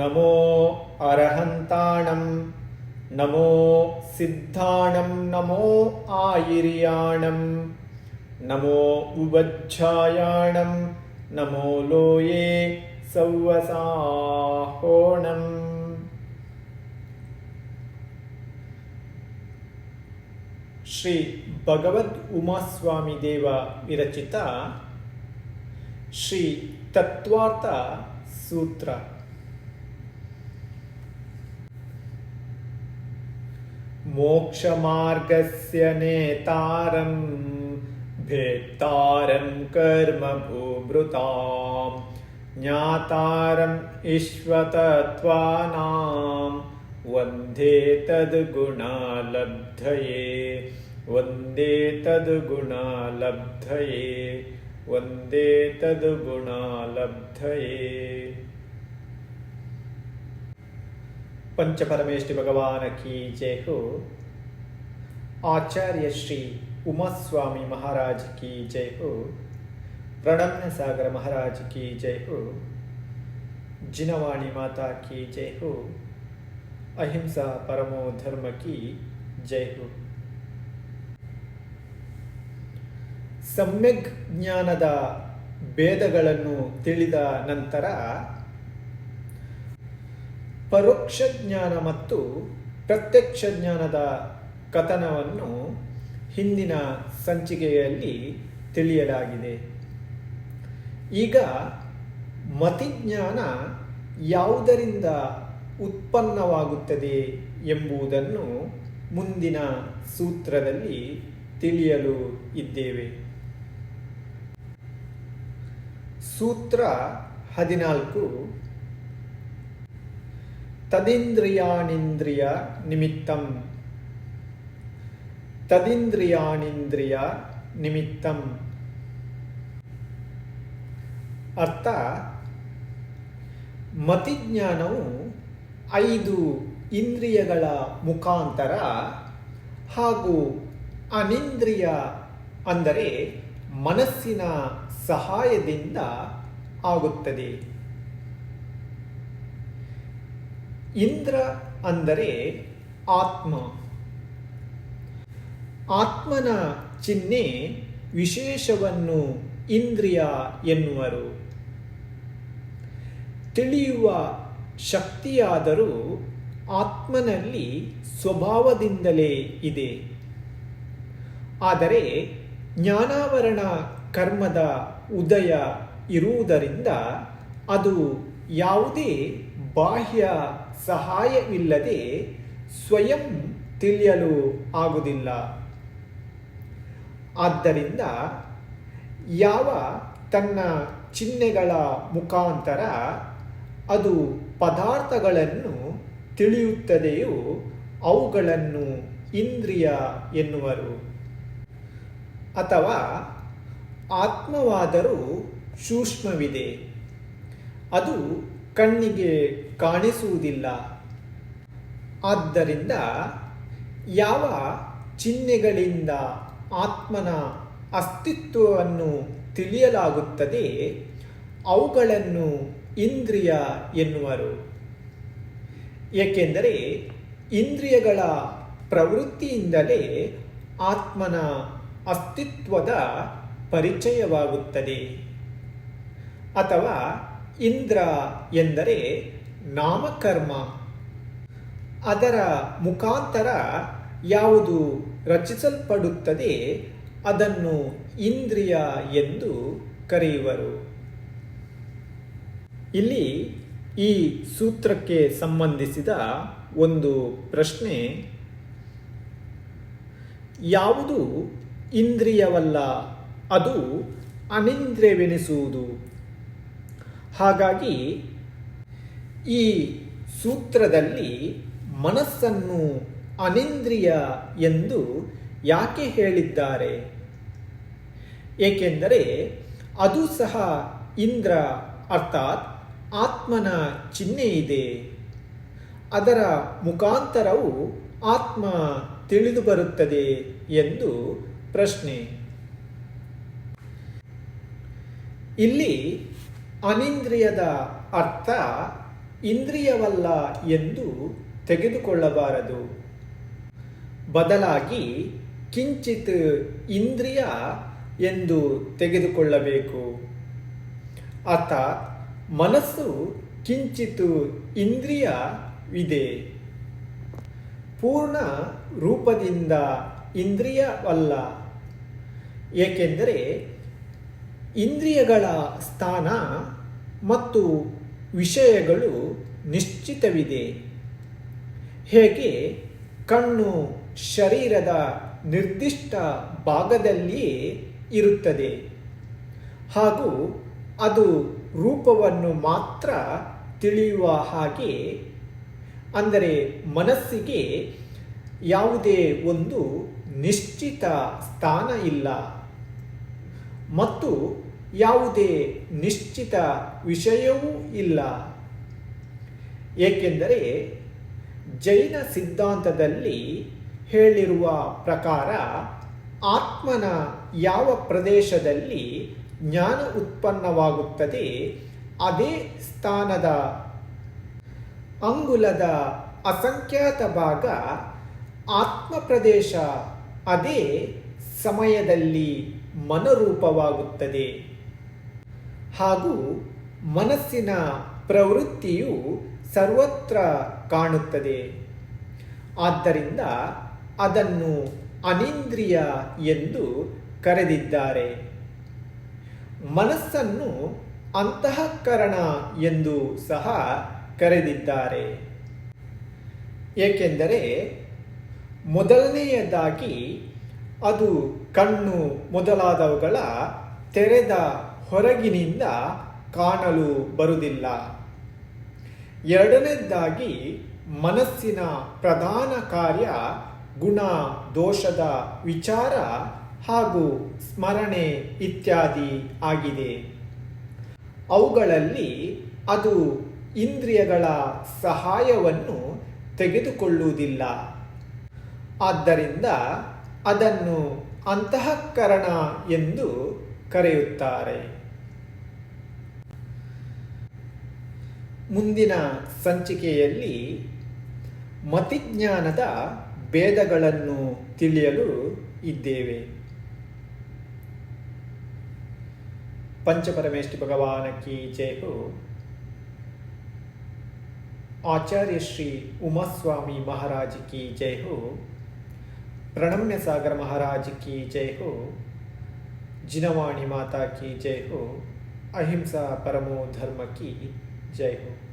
नमो अरहन्ताणं नमो सिद्धाणं नमो आयिर्याणं नमो उबच्छायाणं नमो लोये सौवसाहोणम् ಶ್ರೀ ಭಗವದ್ ಉಮಾಸ್ವಾಮಿ ದೇವ ವಿರಚಿತ ಶ್ರೀ ತತ್ವಾರ್ಥ ಸೂತ್ರ मोक्षमार्गस्य नेतारं भेत्तारं कर्मभूभृतां ज्ञातारम् ईश्वतत्त्वानां वन्दे तद्गुणालब्धये वन्दे तद्गुणालब्धये वन्दे तद्गुणालब्धये ಪಂಚಪರಮೇಶ್ವರಿ ಭಗವಾನ ಕೀ ಆಚಾರ್ಯ ಶ್ರೀ ಉಮಾಸ್ವಾಮಿ ಮಹಾರಾಜ ಕೀ ಜಯ ಪ್ರಣಮ್ಯ ಸಾಗರ ಮಹಾರಾಜ ಕಿ ಜಿನವಾಣಿ ಮಾತಾ ಕೀ ಜಯ ಅಹಿಂಸಾ ಪರಮೋ ಧರ್ಮ ಕಿ ಸಮ್ಯಕ್ ಜ್ಞಾನದ ಭೇದಗಳನ್ನು ತಿಳಿದ ನಂತರ ಪರೋಕ್ಷ ಜ್ಞಾನ ಮತ್ತು ಪ್ರತ್ಯಕ್ಷ ಜ್ಞಾನದ ಕಥನವನ್ನು ಹಿಂದಿನ ಸಂಚಿಕೆಯಲ್ಲಿ ತಿಳಿಯಲಾಗಿದೆ. ಈಗ ಮತಿಜ್ಞಾನ ಯಾವುದರಿಂದ ಉತ್ಪನ್ನವಾಗುತ್ತದೆ ಎಂಬುದನ್ನು ಮುಂದಿನ ಸೂತ್ರದಲ್ಲಿ ತಿಳಿಯಲು ಇದ್ದೇವೆ. ಸೂತ್ರ ಹದಿನಾಲ್ಕು ತದಿಂದ್ರಿಯಾಣಿಂದ್ರಿಯ ನಿಮಿತ್ತಂ. ತದಿಂದ್ರಿಯಾಣಿಂದ್ರಿಯ ನಿಮಿತ್ತಂ. ಅರ್ಥ? ಮತಿಜ್ಞಾನವು ಐದು ಇಂದ್ರಿಯಗಳ ಮುಖಾಂತರ ಹಾಗೂ ಅನಿಂದ್ರಿಯ ಅಂದರೆ ಮನಸ್ಸಿನ ಸಹಾಯದಿಂದ ಆಗುತ್ತದೆ. ಇಂದ್ರ ಅಂದರೆ ಆತ್ಮ. ಆತ್ಮನ ಚಿಹ್ನೆ ವಿಶೇಷವನ್ನು ಇಂದ್ರಿಯ ಎನ್ನುವರು. ತಿಳಿಯುವ ಶಕ್ತಿಯಾದರೂ ಆತ್ಮನಲ್ಲಿ ಸ್ವಭಾವದಿಂದಲೇ ಇದೆ. ಆದರೆ ಜ್ಞಾನಾವರಣ ಕರ್ಮದ ಉದಯ ಇರುವುದರಿಂದ ಅದು ಯಾವುದೇ ಬಾಹ್ಯ ಸಹಾಯವಿಲ್ಲದೆ ಸ್ವಯಂ ತಿಳಿಯಲು ಆಗುವುದಿಲ್ಲ. ಆದ್ದರಿಂದ ಯಾವ ತನ್ನ ಚಿಹ್ನೆಗಳ ಮುಖಾಂತರ ಅದು ಪದಾರ್ಥಗಳನ್ನು ತಿಳಿಯುತ್ತದೆಯೋ ಅವುಗಳನ್ನು ಇಂದ್ರಿಯ ಎನ್ನುವರು. ಅಥವಾ ಆತ್ಮವಾದರೂ ಸೂಕ್ಷ್ಮವಿದೆ. ಅದು ಕಣ್ಣಿಗೆ ಕಾಣಿಸುವುದಿಲ್ಲ. ಆದ್ದರಿಂದ ಯಾವ ಚಿಹ್ನೆಗಳಿಂದ ಆತ್ಮನ ಅಸ್ತಿತ್ವವನ್ನು ತಿಳಿಯಲಾಗುತ್ತದೆ, ಅವುಗಳನ್ನು ಇಂದ್ರಿಯ ಎನ್ನುವರು. ಏಕೆಂದರೆ ಇಂದ್ರಿಯಗಳ ಪ್ರವೃತ್ತಿಯಿಂದಲೇ ಆತ್ಮನ ಅಸ್ತಿತ್ವದ ಪರಿಚಯವಾಗುತ್ತದೆ. ಅಥವಾ ಇಂದ್ರ ಎಂದರೆ ನಾಮಕರ್ಮ. ಅದರ ಮುಖಾಂತರ ಯಾವುದು ರಚಿಸಲ್ಪಡುತ್ತದೆ ಅದನ್ನು ಇಂದ್ರಿಯ ಎಂದು ಕರೆಯುವರು. ಇಲ್ಲಿ ಈ ಸೂತ್ರಕ್ಕೆ ಸಂಬಂಧಿಸಿದ ಒಂದು ಪ್ರಶ್ನೆ. ಯಾವುದು ಇಂದ್ರಿಯವಲ್ಲ, ಅದು ಅನಿಂದ್ರಿಯವೆನಿಸುವುದು. ಹಾಗಾಗಿ ಈ ಸೂತ್ರದಲ್ಲಿ ಮನಸ್ಸನ್ನು ಅನಿಂದ್ರಿಯ ಎಂದು ಯಾಕೆ ಹೇಳಿದ್ದಾರೆ? ಏಕೆಂದರೆ ಅದು ಸಹ ಇಂದ್ರ ಅರ್ಥಾತ್ ಆತ್ಮನ ಚಿಹ್ನೆ ಇದೆ. ಅದರ ಮುಖಾಂತರವು ಆತ್ಮ ತಿಳಿದು ಬರುತ್ತದೆ ಎಂದು ಪ್ರಶ್ನೆ. ಇಲ್ಲಿ ಅನಿಂದ್ರಿಯದ ಅರ್ಥ ಇಂದ್ರಿಯವಲ್ಲ ಎಂದು ತೆಗೆದುಕೊಳ್ಳಬಾರದು. ಬದಲಾಗಿ ಕಿಂಚಿತ್ ಇಂದ್ರಿಯ ಎಂದು ತೆಗೆದುಕೊಳ್ಳಬೇಕು. ಆತ ಮನಸ್ಸು ಕಿಂಚಿತ್ ಇಂದ್ರಿಯವಿದೆ. ಪೂರ್ಣ ರೂಪದಿಂದ ಇಂದ್ರಿಯವಲ್ಲ. ಏಕೆಂದರೆ ಇಂದ್ರಿಯಗಳ ಸ್ಥಾನ ಮತ್ತು ವಿಷಯಗಳು ನಿಶ್ಚಿತವಿದೆ. ಹೇಗೆ? ಕಣ್ಣು ಶರೀರದ ನಿರ್ದಿಷ್ಟ ಭಾಗದಲ್ಲಿಯೇ ಇರುತ್ತದೆ. ಹಾಗೂ ಅದು ರೂಪವನ್ನು ಮಾತ್ರ ತಿಳಿಯುವ ಹಾಗೆ, ಅಂದರೆ ಮನಸ್ಸಿಗೆ ಯಾವುದೇ ಒಂದು ನಿಶ್ಚಿತ ಸ್ಥಾನ ಇಲ್ಲ. ಮತ್ತು ಯಾವುದೇ ನಿಶ್ಚಿತ ವಿಷಯವೂ ಇಲ್ಲ. ಏಕೆಂದರೆ ಜೈನ ಸಿದ್ಧಾಂತದಲ್ಲಿ ಹೇಳಿರುವ ಪ್ರಕಾರ ಆತ್ಮನ ಯಾವ ಪ್ರದೇಶದಲ್ಲಿ ಜ್ಞಾನ ಉತ್ಪನ್ನವಾಗುತ್ತದೆ, ಅದೇ ಸ್ಥಾನದ ಅಂಗುಲದ ಅಸಂಖ್ಯಾತ ಭಾಗ ಆತ್ಮ ಪ್ರದೇಶ ಅದೇ ಸಮಯದಲ್ಲಿ ಮನರೂಪವಾಗುತ್ತದೆ. ಹಾಗೂ ಮನಸ್ಸಿನ ಪ್ರವೃತ್ತಿಯು ಸರ್ವತ್ರ ಕಾಣುತ್ತದೆ. ಆದ್ದರಿಂದ ಅದನ್ನು ಅನಿಂದ್ರಿಯ ಎಂದು ಕರೆದಿದ್ದಾರೆ. ಮನಸ್ಸನ್ನು ಅಂತಃಕರಣ ಎಂದು ಸಹ ಕರೆದಿದ್ದಾರೆ. ಏಕೆಂದರೆ ಮೊದಲನೆಯದಾಗಿ ಅದು ಕಣ್ಣು ಮೊದಲಾದವುಗಳ ತೆರೆದ ಹೊರಗಿನಿಂದ ಕಾಣಲು ಬರುವುದಿಲ್ಲ. ಎರಡನೇದಾಗಿ ಮನಸ್ಸಿನ ಪ್ರಧಾನ ಕಾರ್ಯ ಗುಣ ದೋಷದ ವಿಚಾರ ಹಾಗೂ ಸ್ಮರಣೆ ಇತ್ಯಾದಿ ಆಗಿದೆ. ಅವುಗಳಲ್ಲಿ ಅದು ಇಂದ್ರಿಯಗಳ ಸಹಾಯವನ್ನು ತೆಗೆದುಕೊಳ್ಳುವುದಿಲ್ಲ. ಆದ್ದರಿಂದ ಅದನ್ನು ಅಂತಃಕರಣ ಎಂದು ಕರೆಯುತ್ತಾರೆ. ಮುಂದಿನ ಸಂಚಿಕೆಯಲ್ಲಿ ಮತಿಜ್ಞಾನದ ಭೇದಗಳನ್ನು ತಿಳಿಯಲು ಇದ್ದೇವೆ. ಪಂಚಪರಮೇಶ್ವರಿ ಭಗವಾನ ಜಯವು ಆಚಾರ್ಯ ಶ್ರೀ ಉಮಾಸ್ವಾಮಿ ಮಹಾರಾಜ್ ಕಿ प्रणम्य सागर महाराज की जय हो। जिनवाणी माता की जय हो। अहिंसा परमो धर्म की जय हो।